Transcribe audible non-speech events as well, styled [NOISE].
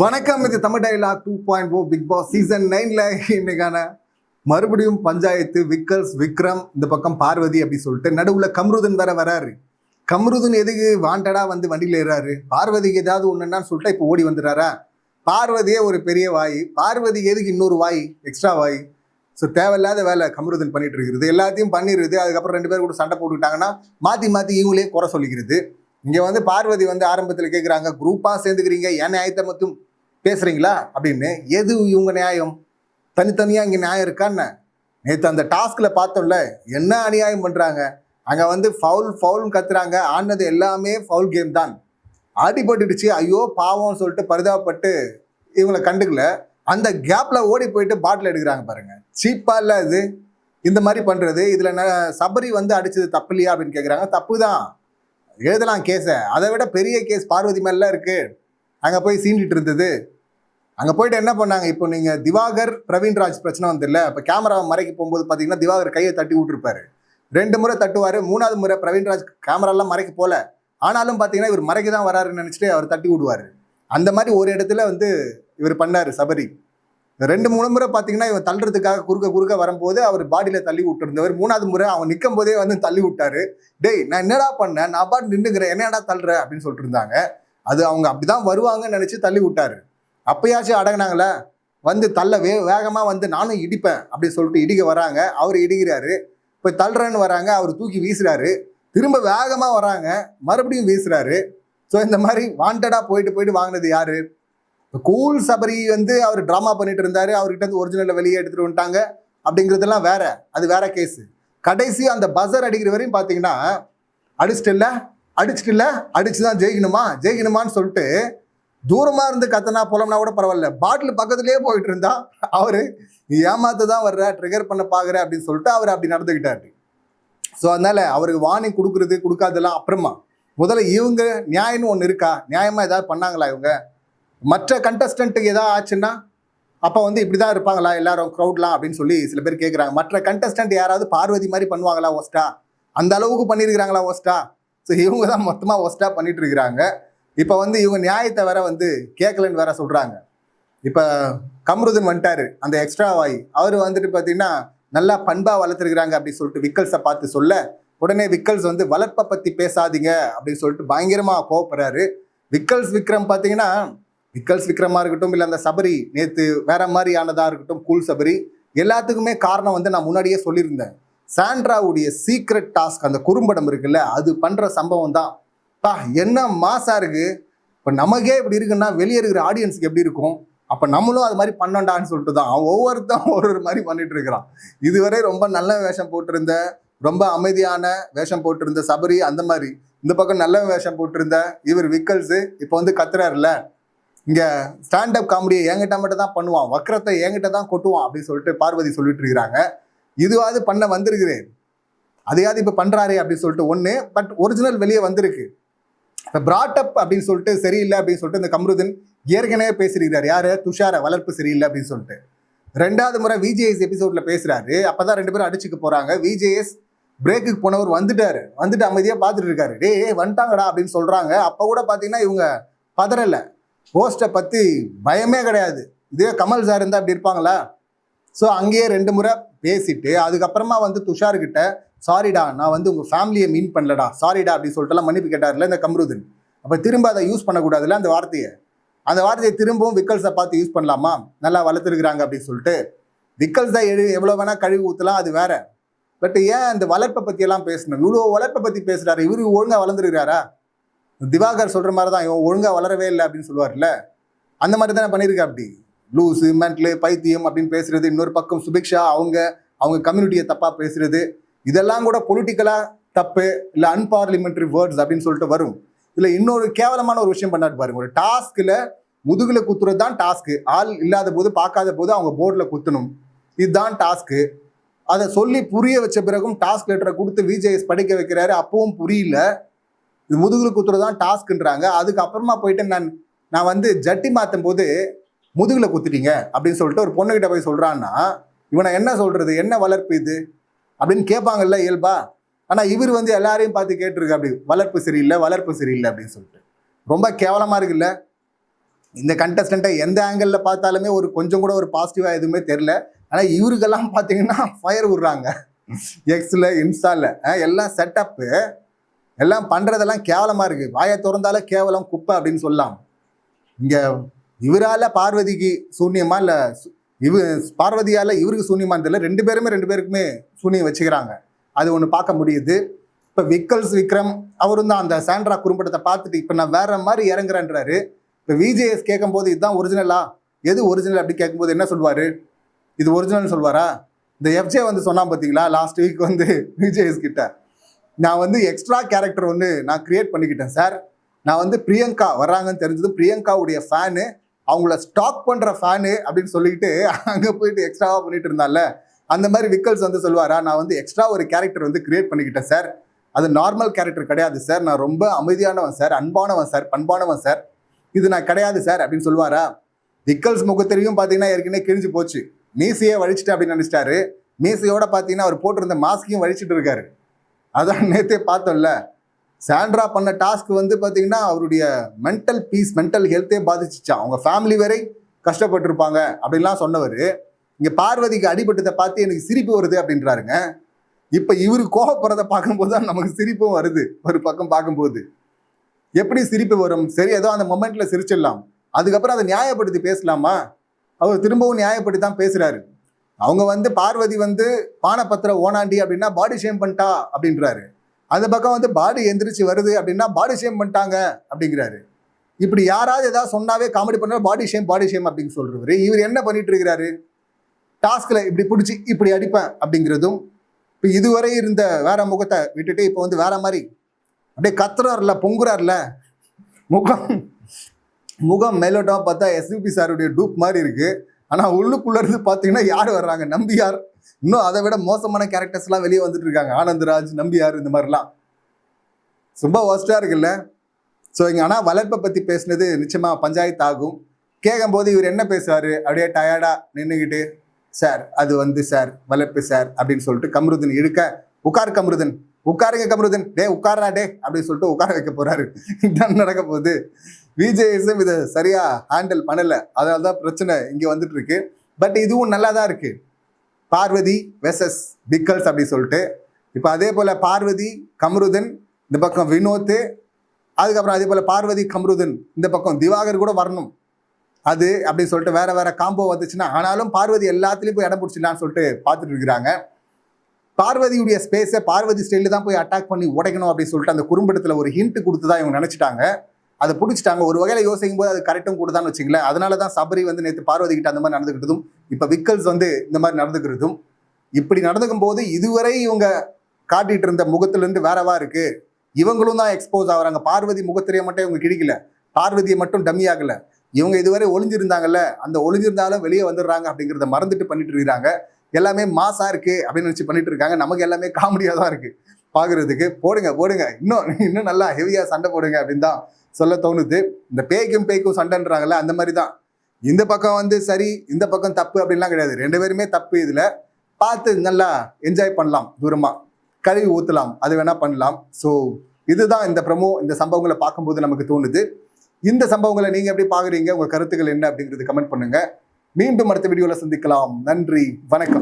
வணக்கம் இது Tamil dialogue two point O Bigg Boss season நைன்ல இன்னைக்கான மறுபடியும் பஞ்சாயத்து விக்கல்ஸ் விக்ரம் இந்த பக்கம் பார்வதி அப்படி சொல்லிட்டு நடுவுல கம்ருதன் வேற வராரு. கம்ருதன் எதுக்கு வாண்டடா வந்து வண்டியில் ஏறாரு பார்வதிக்கு ஏதாவது ஒண்ணுன்னா சொல்லிட்டு இப்போ ஓடி வந்துடுறாரா? பார்வதியே ஒரு பெரிய வாய். பார்வதி எதுக்கு இன்னொரு வாய்? எக்ஸ்ட்ரா வாய். ஸோ தேவையில்லாத வேலை கம்ருதன் பண்ணிட்டு இருக்கிறது. எல்லாத்தையும் பண்ணிடுறது. அதுக்கப்புறம் ரெண்டு பேரும் கூட சண்டை போட்டுக்கிட்டாங்கன்னா மாற்றி மாற்றி இவங்களே குறை சொல்லிக்கிறது. இங்கே வந்து பார்வதி வந்து ஆரம்பத்தில் கேட்குறாங்க குரூப்பாக சேர்ந்துக்கிறீங்க. என் நியாயத்தை மட்டும் பேசுகிறீங்களா அப்படின்னு. எது இவங்க நியாயம்? தனித்தனியாக இங்கே நியாயம் இருக்கான்னு நேற்று அந்த டாஸ்கில் பார்த்தோம்ல என்ன அநியாயம் பண்ணுறாங்க அங்கே வந்து ஃபவுல் ஃபவுல்னு கத்துறாங்க. ஆனது எல்லாமே ஃபவுல் கேம் தான். அடிபட்டுடுச்சு ஐயோ பாவம்னு சொல்லிட்டு பரிதாபப்பட்டு இவங்களை கண்டுக்கல. அந்த கேப்ல ஓடி போயிட்டு பாட்டில் எடுக்கிறாங்க பாருங்க. சீப்பா இல்ல இது இந்த மாதிரி பண்றது. இதுல சபரி வந்து அடிச்சது தப்பு இல்லையா அப்படின்னு கேட்குறாங்க தப்பு தான். எழுதலாம் கேஸை அதை விட பெரிய கேஸ் பார்வதி மேலாம் இருக்கு. அங்கே போய் சீண்டிட்டு இருந்தது. அங்க போயிட்டு என்ன பண்ணாங்க? இப்போ நீங்க திவாகர் பிரவீன்ராஜ் பிரச்சனை வந்து இல்லை இப்போ கேமரா மறைக்க போகும்போது பாத்தீங்கன்னா திவாகர் கையை தட்டி விட்டுருப்பாரு. ரெண்டு முறை தட்டுவாரு மூணாவது முறை பிரவீன்ராஜ் கேமராலாம் மறைக்க போல. ஆனாலும் பாத்தீங்கன்னா இவர் மறைக்க தான் வராருன்னு நினைச்சிட்டு அவர் தட்டி விடுவார். அந்த மாதிரி ஒரு இடத்துல வந்து இவர் பண்ணாரு சபரி. ரெண்டு மூணு முறை பார்த்தீங்கன்னா இவன் தள்ளுறதுக்காக குறுக்க குறுக்க வரும்போது அவர் பாடியில் தள்ளி விட்டுருந்தவர். மூணாவது முறை அவன் நிற்கும் போதே வந்து தள்ளி விட்டாரு. டேய் நான் என்னடா பண்ணேன்? நான் பாட்டு நின்றுக்கிறேன் என்னடா தள்ளுற? அப்படின்னு சொல்லிட்டு இருந்தாங்க. அது அவங்க அப்படிதான் வருவாங்கன்னு நினைச்சு தள்ளி விட்டாரு. அப்பயாச்சும் அடங்கினாங்களே வந்து தள்ள வே வந்து நானும் இடிப்பேன் அப்படின்னு சொல்லிட்டு இடிக்க வராங்க. அவர் இடிக்கிறாரு. இப்போ தள்ளுறேன்னு வராங்க. அவர் தூக்கி வீசுறாரு. திரும்ப வேகமாக வராங்க. மறுபடியும் வீசுறாரு. ஸோ இந்த மாதிரி வாண்டடாக போயிட்டு போயிட்டு வாங்கினது யாரு? இப்போ கூல் சபரி வந்து அவர் ட்ராமா பண்ணிட்டு இருந்தாரு. அவர்கிட்ட இருந்து ஒரிஜினலில் வெளியே எடுத்துகிட்டு வந்துட்டாங்க. அப்படிங்கிறதெல்லாம் வேற. அது வேற கேஸு கடைசி அந்த பஸர் அடிக்கிற வரையும் பார்த்தீங்கன்னா அடிச்சிட்டு இல்லை அடிச்சிட்டு இல்லை அடிச்சு தான் ஜெயிக்கணுமா? ஜெயிக்கணுமான்னு சொல்லிட்டு தூரமாக இருந்து கத்தனா புலம்னா கூட பரவாயில்ல. பாட்டில் பக்கத்துலேயே போயிட்டு இருந்தா அவர் நீ ஏமாத்து தான் வர்ற ட்ரிகர் பண்ண பார்க்குற அப்படின்னு சொல்லிட்டு அவர் அப்படி நடந்துக்கிட்டாரு ஸோ அதனால் அவருக்கு வார்னிங் கொடுக்குறது கொடுக்காதெல்லாம் அப்புறமா. முதல்ல இவங்க நியாயம்னு ஒன்று இருக்கா? நியாயமாக ஏதாவது பண்ணாங்களா இவங்க? மற்ற கண்டஸ்டண்ட்டுக்கு ஏதாவது ஆச்சுன்னா அப்போ வந்து இப்படி தான் இருப்பாங்களா எல்லாரும் க்ரௌட்லாம் அப்படின்னு சொல்லி சில பேர் கேட்குறாங்க மற்ற கண்டஸ்டண்ட் யாராவது பார்வதி மாதிரி பண்ணுவாங்களா ஒஸ்டா அந்த அளவுக்கு பண்ணியிருக்கிறாங்களா ஒஸ்டா ஸோ இவங்க தான் மொத்தமாக ஒஸ்டா பண்ணிட்டு இருக்கிறாங்க. இப்போ வந்து இவங்க நியாயத்தை வேற வந்து கேட்கலன்னு வேற சொல்கிறாங்க இப்போ கம்ருதன் வந்துட்டாரு அந்த எக்ஸ்ட்ரா வாய். அவர் வந்துட்டு பார்த்தீங்கன்னா நல்லா பண்பா வளர்த்துருக்குறாங்க அப்படின்னு சொல்லிட்டு விக்கல்ஸை பார்த்து சொல்ல உடனே விக்கல்ஸ் வந்து வளர்ப்பை பற்றி பேசாதீங்க அப்படின்னு சொல்லிட்டு பயங்கரமாக கோவப்படுறாரு. விக்கல்ஸ் விக்ரம் பார்த்தீங்கன்னா விக்கல்ஸ் விக்ரமா இருக்கட்டும் இல்லை அந்த சபரி நேற்று வேற மாதிரி ஆனதா இருக்கட்டும் கூல் சபரி எல்லாத்துக்குமே காரணம் வந்து நான் முன்னாடியே சொல்லியிருந்தேன். சாண்ட்ராவுடைய சீக்ரெட் டாஸ்க் அந்த குறும்படம் இருக்குல்ல அது பண்ற சம்பவம் தான். பா என்ன மாசா இருக்கு? இப்போ நமக்கே இப்படி இருக்குன்னா வெளியே இருக்கிற ஆடியன்ஸ்க்கு எப்படி இருக்கும்? அப்போ நம்மளும் அது மாதிரி பண்ணோண்டான்னு சொல்லிட்டு தான் ஒவ்வொருத்தன் [LAUGHS] ஒரு ஒரு மாதிரி பண்ணிட்டு இருக்கிறான். இதுவரை ரொம்ப நல்ல வேஷம் போட்டிருந்த ரொம்ப அமைதியான வேஷம் போட்டிருந்த சபரி அந்த மாதிரி. இந்த பக்கம் நல்ல வேஷம் போட்டிருந்த இவர் விக்கல்ஸு இப்போ வந்து கத்துறாருல இங்க ஸ்டாண்டப் காமெடியை என்கிட்ட மட்டும் தான் பண்ணுவான். வக்கரத்தை என்கிட்ட தான் கொட்டுவான் அப்படின்னு சொல்லிட்டு பார்வதி சொல்லிட்டு இருக்கிறாங்க. இதுவாது பண்ண வந்திருக்கிறேன். அதையாவது இப்போ பண்ணுறாரே அப்படின்னு சொல்லிட்டு ஒன்று பட் ஒரிஜினல் வெளியே வந்திருக்கு. இப்போ பிராட்டப் அப்படின்னு சொல்லிட்டு சரியில்லை அப்படின்னு சொல்லிட்டு இந்த கம்ருதன் ஏற்கனவே பேசியிருக்கிறார். யார்? துஷார வளர்ப்பு சரியில்லை அப்படின்னு சொல்லிட்டு. ரெண்டாவது முறை விஜேஎஸ் எபிசோட்ல பேசுறாரு. அப்பதான் ரெண்டு பேரும் அடிச்சுக்க போறாங்க. விஜேஎஸ் பிரேக்குக்கு போனவர் வந்துட்டாரு. வந்துட்டு அமைதியாக பார்த்துட்டு இருக்காரு. டே ஏய், வந்துட்டாங்கடா அப்படின்னு சொல்றாங்க. அப்போ கூட பார்த்தீங்கன்னா இவங்க பதறலை. போஸ்ட்டை பற்றி பயமே கிடையாது. இதே கமல் சார் இருந்தால் அப்படி இருப்பாங்களா? ஸோ அங்கேயே ரெண்டு முறை பேசிட்டு அதுக்கப்புறமா வந்து துஷார்கிட்ட சாரிடா நான் வந்து உங்கள் ஃபேமிலியை மீன் பண்ணலடா. சாரிடா அப்படின்னு சொல்லிட்டுலாம் மன்னிப்பு கேட்டார்ல இந்த கம்ருதன். அப்போ திரும்ப அதை யூஸ் பண்ணக்கூடாதுல்ல அந்த வார்த்தையை? அந்த வார்த்தையை திரும்பவும் விக்கல்ஸை பார்த்து யூஸ் பண்ணலாமா? நல்லா வளர்த்துருக்குறாங்க அப்படின்னு சொல்லிட்டு. விக்கல்ஸை எழு எவ்வளோ வேணால் கழுவி ஊற்றலாம் அது வேற. பட் ஏன் அந்த வளர்ப்பை பற்றியெல்லாம் பேசணும்? இவ்வளோ வளர்ப்பை பற்றி பேசுகிறாரு இவரு ஒழுங்காக வளர்ந்துருக்கிறாரா? திவாகர் சொல்கிற மாதிரி தான் இவன் ஒழுங்காக வளரவே இல்லை அப்படின்னு சொல்லுவார்ல. அந்த மாதிரி தானே பண்ணியிருக்கா அப்படி? லூஸு மென்ட்லு பைத்தியம் அப்படின்னு பேசுறது இன்னொரு பக்கம் சுபிக்ஷா அவங்க அவங்க கம்யூனிட்டியை தப்பாக பேசுறது. இதெல்லாம் கூட பொலிட்டிக்கலாக தப்பு இல்லை அன்பார்லிமெண்ட்ரி வேர்ட்ஸ் அப்படின்னு சொல்லிட்டு வரும். இதில் இன்னொரு கேவலமான ஒரு விஷயம் பண்ணாட்டு பாருங்க. ஒரு டாஸ்கில் முதுகில் குத்துறது தான் டாஸ்க்கு ஆள் இல்லாத போது பார்க்காத போது அவங்க போர்டில் குத்தணும். இதுதான் டாஸ்க்கு அதை சொல்லி புரிய வச்ச பிறகும் டாஸ்க் லெட்டரை கொடுத்து விஜேஎஸ் படிக்க வைக்கிறாரு. அப்பவும் புரியல. இது முதுகில் குத்துறது தான் டாஸ்க்குன்றாங்க அதுக்கப்புறமா போயிட்டு நான் நான் வந்து ஜட்டி மாற்றும் போது முதுகில் குத்துட்டீங்க அப்படின்னு சொல்லிட்டு ஒரு பொண்ணுகிட்ட போய் சொல்கிறான்னா இவனை என்ன சொல்கிறது என்ன வளர்ப்பு இது? அப்படின்னு கேட்பாங்கல்ல இயல்பா? ஆனால் இவர் வந்து எல்லாரையும் பார்த்து கேட்டிருக்கு அப்படி வளர்ப்பு சரியில்லை வளர்ப்பு சரியில்லை அப்படின்னு சொல்லிட்டு. ரொம்ப கேவலமாக இருக்குல்ல? இந்த கண்டஸ்டண்ட்டை எந்த ஆங்கிளில் பார்த்தாலுமே ஒரு கொஞ்சம் கூட ஒரு பாசிட்டிவாக எதுவுமே தெரில ஆனால் இவருக்கெல்லாம் பார்த்தீங்கன்னா ஃபயர் விடுறாங்க. எக்ஸில் இன்ஸ்டாவில் எல்லாம் செட்டப்பு எல்லாம் பண்ணுறதெல்லாம் கேவலமாக இருக்குது வாயை திறந்தாலே கேவலம் குப்பை அப்படின்னு சொல்லலாம். இங்கே இவரால் பார்வதிக்கு சூன்யமாக இல்லை இவ பார்வதியால் இவருக்கு சூன்யமாக தெரியல ரெண்டு பேருமே ரெண்டு பேருக்குமே சூன்யம் வச்சுக்கிறாங்க. அது ஒன்று பார்க்க முடியுது. இப்போ விக்கல்ஸ் விக்ரம் அவரும் தான் அந்த சாண்ட்ரா குறும்படத்தை பார்த்துட்டு இப்போ நான் வேற மாதிரி இறங்குறேன்றாரு. இப்போ விஜேஎஸ் கேட்கும்போது இதுதான் ஒரிஜினலா எது ஒரிஜினல் அப்படி கேட்கும்போது என்ன சொல்வார்? இது ஒரிஜினல்னு சொல்வாரா? இந்த எஃப்ஜே வந்து சொன்னான் பார்த்தீங்களா லாஸ்ட் வீக் வந்து விஜேஎஸ் கிட்ட. நான் வந்து எக்ஸ்ட்ரா கேரக்டர் வந்து நான் கிரியேட் பண்ணிக்கிட்டேன் சார் நான் வந்து பிரியங்கா வர்றாங்கன்னு தெரிஞ்சது பிரியங்காவுடைய ஃபேனு அவங்கள ஸ்டாக் பண்ணுற ஃபேனு அப்படின்னு சொல்லிட்டு அங்கே போயிட்டு எக்ஸ்ட்ராவாக பண்ணிட்டு இருந்தால அந்த மாதிரி விக்கல்ஸ் வந்து சொல்லுவாரா நான் வந்து எக்ஸ்ட்ரா ஒரு கேரக்டர் வந்து கிரியேட் பண்ணிக்கிட்டேன் சார் அது நார்மல் கேரக்டர் கிடையாது சார் நான் ரொம்ப அமைதியானவன் சார் அன்பானவன் சார் பண்பானவன் சார் இது நான் கிடையாது சார் அப்படின்னு சொல்லுவாரா? விக்கல்ஸ் முகத்திலையும் பார்த்தீங்கன்னா ஏற்கனவே கிழிஞ்சு போச்சு. மீசையே வழிச்சிட்டு அப்படின்னு நினைச்சிட்டாரு. மீசையோட பார்த்தீங்கன்னா அவர் போட்டிருந்த மாஸ்கையும் வழிச்சிட்டு இருக்காரு. அதான் நேற்றே பார்த்தோம்ல. சாண்ட்ரா பண்ண டாஸ்க் வந்து பார்த்தீங்கன்னா அவருடைய மென்டல் பீஸ் மென்டல் ஹெல்த்தே பாதிச்சிச்சா? அவங்க ஃபேமிலி வரை கஷ்டப்பட்டிருப்பாங்க அப்படின்லாம் சொன்னவர். இங்கே பார்வதிக்கு அடிபட்டதை பார்த்து எனக்கு சிரிப்பு வருது அப்படின்றாருங்க. இப்போ இவர் கோபப்படுறதை பார்க்கும்போது தான் நமக்கு சிரிப்பும் வருது ஒரு பக்கம் பார்க்கும்போது. எப்படி சிரிப்பு வரும்? சரி ஏதோ அந்த மொமெண்ட்ல சிரிச்சிடலாம். அதுக்கப்புறம் அதை நியாயப்படுத்தி பேசலாமா? அவர் திரும்பவும் நியாயப்படுத்தி தான் பேசுகிறாரு அவங்க வந்து பார்வதி வந்து பானபத்திர ஓனாண்டி அப்படின்னா பாடி ஷேம் பண்ணிட்டா அப்படின்றாரு. அந்த பக்கம் வந்து பாடி எந்திரிச்சு வருது அப்படின்னா பாடி ஷேம் பண்ணிட்டாங்க அப்படிங்கிறாரு. இப்படி யாராவது ஏதாவது சொன்னாவே காமெடி பண்ணால் பாடி ஷேம் பாடி ஷேம் அப்படின்னு சொல்றவர். இவர் என்ன பண்ணிட்டு இருக்கிறாரு? டாஸ்கில் இப்படி பிடிச்சி இப்படி அடிப்பேன் அப்படிங்கிறதும் இப்போ இதுவரை இருந்த வேற முகத்தை விட்டுட்டு இப்போ வந்து வேற மாதிரி. அப்படியே கத்துறாருல பொங்குறாருல. முகம் முகம் மேலோட்டமாக பார்த்தா எஸ்பிபி சாருடைய டூப் மாதிரி இருக்கு. ஆனால் உள்ளுக்குள்ளேருந்து பார்த்தீங்கன்னா யார் வர்றாங்க? நம்பியார். இன்னும் அதை விட மோசமான கேரக்டர்ஸ்லாம் வெளியே வந்துட்டு இருக்காங்க. ஆனந்தராஜ் நம்பியார் இந்த மாதிரிலாம். ரொம்ப ஒஸ்ட்டாக இருக்குல்ல? ஸோ இங்கே ஆனால் வளர்ப்பை பற்றி பேசுனது நிச்சயமாக பஞ்சாயத்து ஆகும். கேட்கும்போது இவர் என்ன பேசுவார்? அப்படியே டயர்டாக நின்றுக்கிட்டு சார் அது வந்து சார் வளர்ப்பு சார் அப்படின்னு சொல்லிட்டு கமருதன் இழுக்க உட்கார் கமருதன் உட்காருங்க கமருதன். டே உட்காரா டே அப்படின்னு சொல்லிட்டு உட்கார வைக்க போறாரு. இதான் நடக்க போகுது. விஜேஎஸும் இதை சரியா ஹேண்டில் பண்ணலை. அதனால தான் பிரச்சனை இங்கே வந்துட்டு இருக்கு. பட் இதுவும் நல்லா தான் இருக்குது பார்வதி வெசஸ் பிக்கல்ஸ் அப்படி சொல்லிட்டு. இப்போ அதே போல் பார்வதி கம்ருதன் இந்த பக்கம் வினோத் அதுக்கப்புறம் அதே போல் பார்வதி கம்ருதன் இந்த பக்கம் திவாகர் கூட வரணும். அது அப்படின்னு சொல்லிட்டு வேற வேற காம்போ வந்துச்சுன்னா ஆனாலும் பார்வதி எல்லாத்துலேயும் போய் இடம் பிடிச்சிடலான்னு சொல்லிட்டு பார்த்துட்டு இருக்கிறாங்க. பார்வதியுடைய ஸ்பேஸை பார்வதி ஸ்டைலில் தான் போய் அட்டாக் பண்ணி உடைக்கணும் அப்படின்னு சொல்லிட்டு அந்த குறும்படத்தில் ஒரு ஹிண்ட் கொடுத்து தான் இவங்க நினச்சிட்டாங்க. அதை பிடிச்சிட்டாங்க. ஒரு வகையில் யோசிக்கும் போது அது கரெக்டும் கொடுத்தான்னு வச்சுங்களேன் அதனால தான் சபரி வந்து நேற்று பார்வதி கிட்ட அந்த மாதிரி நடந்துக்கிட்டதும் இப்போ விக்கல்ஸ் வந்து இந்த மாதிரி நடந்துக்கிறதும் இப்படி நடந்துக்கும் போது இதுவரை இவங்க காட்டிட்டு இருந்த முகத்திலிருந்து வேறவா இருக்கு? இவங்களும் தான் எக்ஸ்போஸ் ஆகுறாங்க. பார்வதி முகத்திரையை மட்டும் இவங்க கிடைக்கல. பார்வதியை மட்டும் டம்மி ஆகலை. இவங்க இதுவரை ஒளிஞ்சிருந்தாங்கல்ல அந்த ஒளிஞ்சிருந்தாலும் வெளியே வந்துடுறாங்க அப்படிங்கிறத மறந்துட்டு பண்ணிட்டு இருக்கிறாங்க. எல்லாமே மாசா இருக்கு அப்படின்னு நினச்சி பண்ணிட்டு இருக்காங்க. நமக்கு எல்லாமே காமெடியாக தான் இருக்கு பார்க்குறதுக்கு போடுங்க போடுங்க. இன்னும் இன்னும் நல்லா ஹெவியாக சண்டை போடுங்க அப்படின்னு தான் சொல்ல தோணுது. இந்த பேய்க்கும் பேய்க்கும் சண்டைன்றாங்கல்ல அந்த மாதிரி தான். இந்த பக்கம் வந்து சரி இந்த பக்கம் தப்பு அப்படின்லாம் கிடையாது. ரெண்டு பேருமே தப்பு இதில். பார்த்து நல்லா என்ஜாய் பண்ணலாம் தூரமாக கழுவி ஊற்றலாம் அது வேணால் பண்ணலாம். ஸோ இதுதான் இந்த ப்ரமோ இந்த சம்பவங்களை பார்க்கும்போது நமக்கு தோணுது. இந்த சம்பவங்களை நீங்கள் எப்படி பார்க்குறீங்க? உங்கள் கருத்துக்கள் என்ன அப்படிங்கிறது கமெண்ட் பண்ணுங்கள் மீண்டும் அடுத்த வீடியோவில் சந்திக்கலாம். நன்றி வணக்கம்.